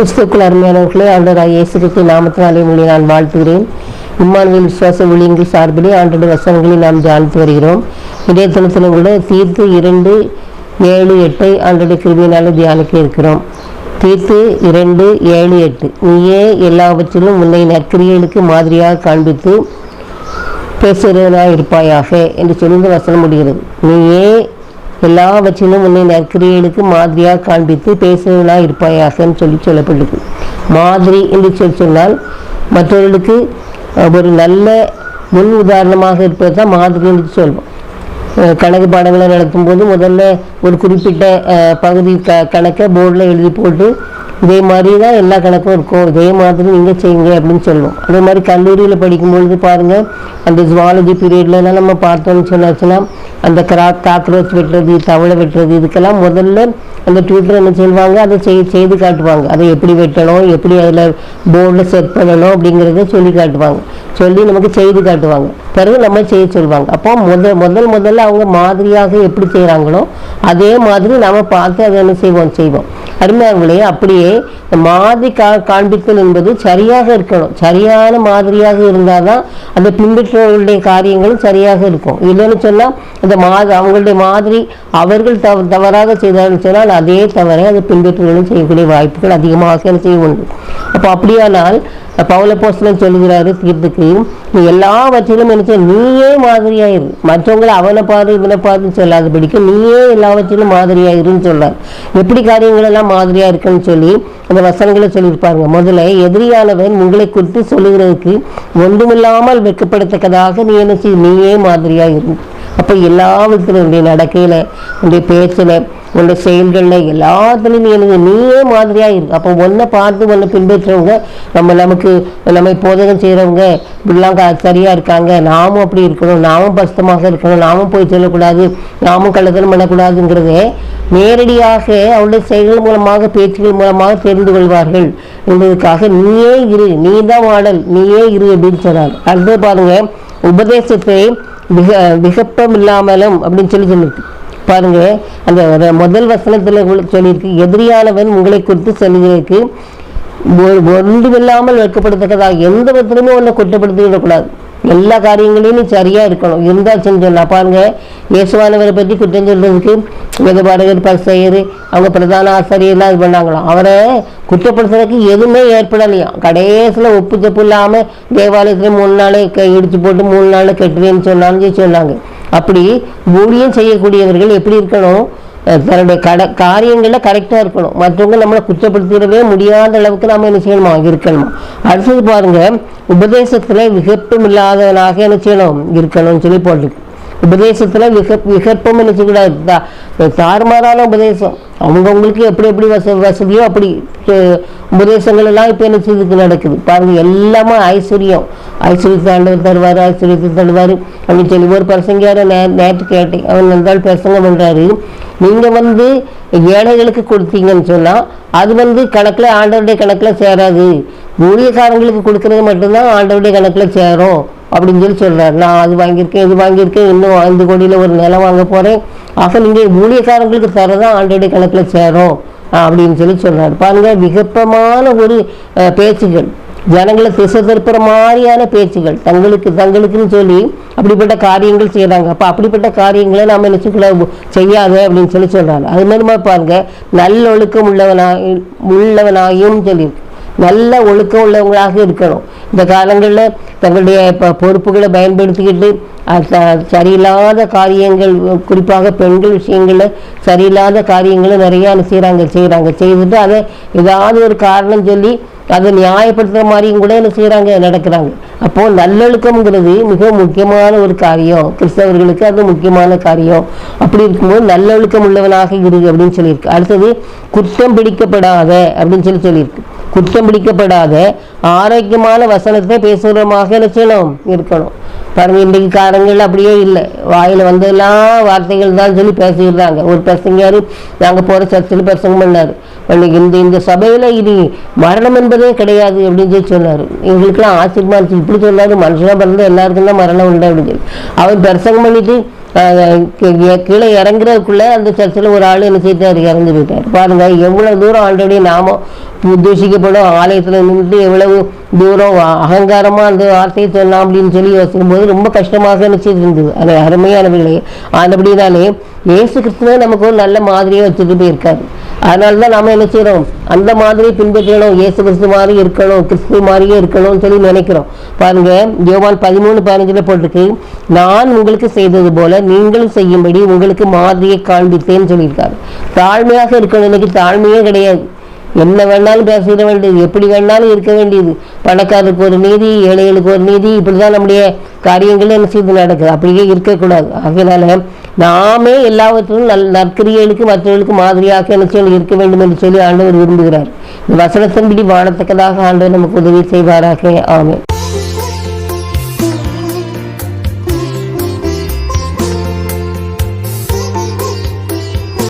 கிறிஸ்துக்குள் அருமையானவர்களே ஆண்டவராக இயேசு கிறிஸ்து நாமத்தினாலே உங்களை நான் வாழ்த்துகிறேன். இம்மானுவேல் விசுவாச ஊழியங்கள் சார்பிலே ஆண்டோட வசனங்களை நாம் தியானித்து வருகிறோம். இதே தினத்தில் கூட தீர்த்து இரண்டு ஏழு எட்டை ஆண்டோட கிருமியினால தியானிக்க இருக்கிறோம். தீர்த்து இரண்டு ஏழு எட்டு. நீயே எல்லாவற்றிலும் உன்னை நற்கிரியலுக்கு மாதிரியாக காண்பித்து பேசுகிறவனாக இருப்பாயாக என்று சொல்லி வசனம் முடிகிறது. நீயே எல்லாவற்றிலும் உன்னை நற்கிரியலுக்கு மாதிரியாக காண்பித்து பேசுகிறவனாக இருப்பாயாகன்னு சொல்லி சொல்லப்பட்டிருக்கு. மாதிரி என்று சொல்லி சொன்னால் மற்றவர்களுக்கு ஒரு நல்ல முன் உதாரணமாக இருப்பது தான் மாதிரி என்று சொல்வோம். கணக்கு பாடங்களை நடத்தும்போது முதல்ல ஒரு குறிப்பிட்ட பகுதி க கணக்கை போர்டில் எழுதி போட்டு இதே மாதிரி தான் எல்லா கணக்கும் இருக்கும். இதே மாதிரி நீங்கள் செய்யுங்க அப்படின்னு சொல்லுவோம் அதே மாதிரி கல்லூரியில் படிக்கும்பொழுது பாருங்கள் அந்த ஜுவாலஜி பீரியட்லலாம் நம்ம பார்த்தோம்னு சொன்னாச்சுன்னா அந்த கிரா காக்ரோச் வெட்டுறது தவளை வெட்டுறது இதுக்கெல்லாம் முதல்ல அந்த டியூட்டர் என்ன செய்வாங்க அதை செய் செய்து காட்டுவாங்க. அதை எப்படி வெட்டணும் எப்படி அதில் போர்டில் செட் பண்ணணும் அப்படிங்கிறத சொல்லி காட்டுவாங்க. சொல்லி நமக்கு செய்து காட்டுவாங்க. பிறகு நம்ம செய்ய சொல்லுவாங்க அப்போ முதல் முதல் முதல்ல அவங்க மாதிரியாக எப்படி செய்கிறாங்களோ அதே மாதிரி நம்ம பார்த்து அதை என்ன செய்வோம்? செய்வோம். அருமையானவர்களே அப்படியே இந்த மாதிரி கா காண்பித்தல் என்பது சரியாக இருக்கணும். சரியான மாதிரியாக இருந்தால் தான் அந்த பின்பற்றவர்களுடைய காரியங்களும் சரியாக இருக்கும். இல்லைன்னு சொன்னால் அந்த மாதிரி அவங்களுடைய மாதிரி அவர்கள் தவ தவறாக செய்தார்கள் சொன்னால் அதே தவறை அந்த பின்பற்றவர்களும் செய்யக்கூடிய வாய்ப்புகள் அதிகமாக செய்ய உண்டு அப்போ அப்படியானால் பவுல போஸ்டன் சொல்லுகிறாரு தீர்த்துக்கு நீ எல்லாவற்றிலும் என்ன நீயே மாதிரியாயிரு. மற்றவங்களை அவனை பாரு இவனை பாருன்னு சொல்லாதபடிக்கு நீயே எல்லாவற்றிலும் மாதிரியாயிருன்னு சொல்றார் எப்படி காரியங்கள் எல்லாம் மாதிரியா இருக்குன்னு சொல்லி அந்த வசனங்களை சொல்லியிருப்பாருங்க. முதல்ல எதிரியானவன் உங்களை குறித்து சொல்லுகிறதுக்கு ஒன்றுமில்லாமல் வெட்கப்படத்தக்கதாக நீ என்ன நீயே மாதிரியா இரு அப்போ எல்லாவற்றிலும் உன்னுடைய நடக்கையில் உன்னுடைய பேச்சில் உன்னுடைய செயல்களில் எல்லாத்துலேயும் எனக்கு நீயே மாதிரியாக இருக்கு அப்போ ஒன்றை பார்த்து ஒன்றை பின்பற்றுறவங்க நம்ம நமக்கு நம்ம போதகம் செய்கிறவங்க இப்படிலாம் சரியாக இருக்காங்க. நாமும் அப்படி இருக்கணும். நாமும் பஸ்தமாக இருக்கணும். நாமும் போய் சொல்லக்கூடாது. நாமும் கள்ளத்தனம் பண்ணக்கூடாதுங்கிறதே நேரடியாக அவருடைய செயல்கள் மூலமாக பேச்சுகள் மூலமாக தெரிந்து கொள்வார்கள். என்பதற்காக நீயே இரு. நீ தான் வாடல். நீயே இரு அப்படின்னு சொன்னார். அடுத்து பாருங்க உபதேசத்தை விக விகப்பம் இல்லாமலும் அப்படின்னு சொல்லி சொல்லியிருக்கு பாருங்க அந்த முதல் வசனத்தில் சொல்லியிருக்கு எதிரியானவன் உங்களை குறித்து சொல்லியிருக்கு. ஒ- ஒன்றுமில்லாமல் வெட்கப்படுத்தக்கதாக எந்த விதத்திலுமே ஒன்றை குற்றப்படுத்தி விடக்கூடாது எல்லா காரியங்களையும் நீ இருக்கணும். இருந்தால் சொன்னா பாருங்க இயேசுவானவரை பற்றி குற்றம் சொல்றதுக்கு வேதபாடகர் பரிசெயர் அவங்க பிரதான ஆசிரியர்லாம் இது பண்ணாங்களாம். அவரை குற்றப்படுத்துறதுக்கு எதுவுமே ஏற்படலையாம் கடைசியில் ஒப்பு தப்பு இல்லாமல் தேவாலயத்தில் மூணு நாள் க இடித்து போட்டு மூணு நாள் கட்டுவேன்னு சொன்னாலும் சொன்னாங்க. அப்படி ஊழியம் செய்யக்கூடியவர்கள் எப்படி இருக்கணும்? தன்னுடைய கட காரியங்களில் கரெக்டாக இருக்கணும். மற்றவங்க நம்மளை குற்றப்படுத்திடவே முடியாத அளவுக்கு நம்ம என்ன செய்யணுமா? இருக்கணுமா? அடுத்தது பாருங்கள் உபதேசத்தில் விகப்பம் இல்லாதவனாக என்ன செய்யணும்? இருக்கணும்னு சொல்லி போட்டிருக்கு. உபதேசத்தில் விக விகற்பம் என்ன செய்யக்கூடாது. தா- தாறுமாறான உபதேசம். அவங்கவுங்களுக்கு எப்படி எப்படி வச வசதியோ அப்படி உபதேசங்கள் எல்லாம் இப்போ என்ன செய்துக்கு நடக்குது. பாருங்கள் எல்லாமே ஐஸ்வர்யம். ஐஸ்வர்யத்தை ஆண்டவர் தருவார் ஐஸ்வர்யத்தை தருவார். அப்படின்னு சொல்லி ஒரு பிரசங்கியார நே நேற்று கேட்டேன். அவன் இருந்தால் பிரசங்க பண்ணுறாரு நீங்கள் வந்து ஏழைகளுக்கு கொடுத்தீங்கன்னு சொன்னால் அது வந்து கணக்கில் ஆண்டவருடைய கணக்கில் சேராது. ஊழியக்காரங்களுக்கு கொடுக்கறது மட்டும்தான் ஆண்டவுடைய கணக்கில் சேரும் அப்படின்னு சொல்லி சொல்கிறார் நான் அது வாங்கியிருக்கேன் இது வாங்கியிருக்கேன் இன்னும் ஐந்து கோடியில் ஒரு நிலம் வாங்க போகிறேன் அசல் இங்கே ஊழியக்காரங்களுக்கு தரதான் ஆண்டவுடைய கணக்கில் சேரும் அப்படின்னு சொல்லி சொல்கிறார் பாருங்கள் விகப்பமான ஒரு பேச்சுகள் ஜனங்களை திசை திருப்புற மாதிரியான பேச்சுகள் தங்களுக்கு தங்களுக்குன்னு சொல்லி அப்படிப்பட்ட காரியங்கள் செய்கிறாங்க அப்போ அப்படிப்பட்ட காரியங்களை நாம் என்ன செய்யாது செய்யாத அப்படின்னு சொல்லி சொல்கிறாங்க அது மாதிரி பாருங்கள் நல்லொழுக்கம் உள்ளவனாய் உள்ளவனாயும் சொல்லியிருக்கு. நல்ல ஒழுக்கம் உள்ளவங்களாக இருக்கணும். இந்த காலங்களில் தங்களுடைய பொறுப்புகளை பயன்படுத்திக்கிட்டு ச- சரியில்லாத காரியங்கள் குறிப்பாக பெண்கள் விஷயங்களில் சரியில்லாத காரியங்களை நிறையா செய்கிறாங்க செய்கிறாங்க செய்துட்டு அதை ஏதாவது ஒரு காரணம் சொல்லி அதை நியாயப்படுத்துகிற மாதிரியும் கூட என்ன செய்கிறாங்க நடக்கிறாங்க. அப்போது நல்லொழுக்கம்ங்கிறது மிக முக்கியமான ஒரு காரியம். கிறிஸ்தவர்களுக்கு அது முக்கியமான காரியம். அப்படி இருக்கும்போது நல்லொழுக்கம் உள்ளவனாக இரு அப்படின்னு சொல்லியிருக்கு. அடுத்தது குற்றம் பிடிக்கப்படாத அப்படின்னு சொல்லி சொல்லியிருக்கு. குற்றம் பிடிக்கப்படாத ஆரோக்கியமான வசனத்தை பேசுகிறமாக லட்சணம் இருக்கணும். பாருங்க இன்றைக்கு காரங்கள் அப்படியே இல்லை. வாயில் வந்தெல்லாம் வார்த்தைகள் தான் சொல்லி பேசிடுறாங்க. ஒரு பிரசங்காரு நாங்கள் போகிற சர்ச்சில் பிரசங்கம் பண்ணார். இன்னைக்கு இந்த இந்த சபையில் இது மரணம் என்பதே கிடையாது அப்படின்னு சொல்லி சொன்னார். எங்களுக்கெல்லாம் ஆச்சரியமா இருந்துச்சு இப்படி சொன்னார். மனுஷனாக பிறந்த எல்லாருக்கும் தான் மரணம் உண்டு அப்படின்னு சொல்லி. அவர் பிரசங்கம் பண்ணிட்டு கீழே இறங்குறதுக்குள்ளே அந்த சர்ச்சில் ஒரு ஆள் என்ன செய்தார்? இறந்து போயிட்டார். பாருங்கள் எவ்வளோ தூரம் ஆல்ரெடி நாம உத்தேசிக்கப்படும். ஆலயத்தில் நின்றுட்டு எவ்வளவு தூரம் அகங்காரமாக அந்த வார்த்தையை சொன்னோம் அப்படின்னு சொல்லி யோசிக்கும் போது ரொம்ப கஷ்டமாக நினைச்சிட்டு இருந்தது. அது அருமையானவர்களே. ஆனபடினாலே இயேசு கிறிஸ்துவே நமக்கு ஒரு நல்ல மாதிரியை வச்சுட்டு போயிருக்காரு. அதனால தான் நாம் என்ன செய்கிறோம் அந்த மாதிரியை பின்பற்றணும். இயேசு கிறிஸ்து மாதிரி இருக்கணும். கிறிஸ்து மாதிரியே இருக்கணும்னு சொல்லி நினைக்கிறோம். பாருங்க யோவான் பதிமூணு பதினஞ்சில் போட்டிருக்கு. நான் உங்களுக்கு செய்தது போல நீங்களும் செய்யும்படி உங்களுக்கு மாதிரியை காண்பித்தேன்னு சொல்லியிருக்காரு. தாழ்மையாக இருக்கணும் இன்னைக்கு தாழ்மையே கிடையாது. என்ன வேணாலும் பேசிட வேண்டியது எப்படி வேணாலும் இருக்க வேண்டியது. பணக்காரருக்கு ஒரு நீதி ஏழைகளுக்கு ஒரு நீதி இப்படிதான் நம்முடைய காரியங்கள் என்ன செய்து நடக்குது. அப்படியே இருக்கக்கூடாது. ஆகையினால நாமே எல்லாவற்றிலும் நல் நற்கிரியலுக்கு மற்றவர்களுக்கு மாதிரியாக என்ன சொல்லி இருக்க வேண்டும் என்று சொல்லி ஆண்டவர் விரும்புகிறார். இந்த வசனத்தின்படி வாழத்தக்கதாக ஆண்டவர் நமக்கு உதவி செய்வாராக. ஆமே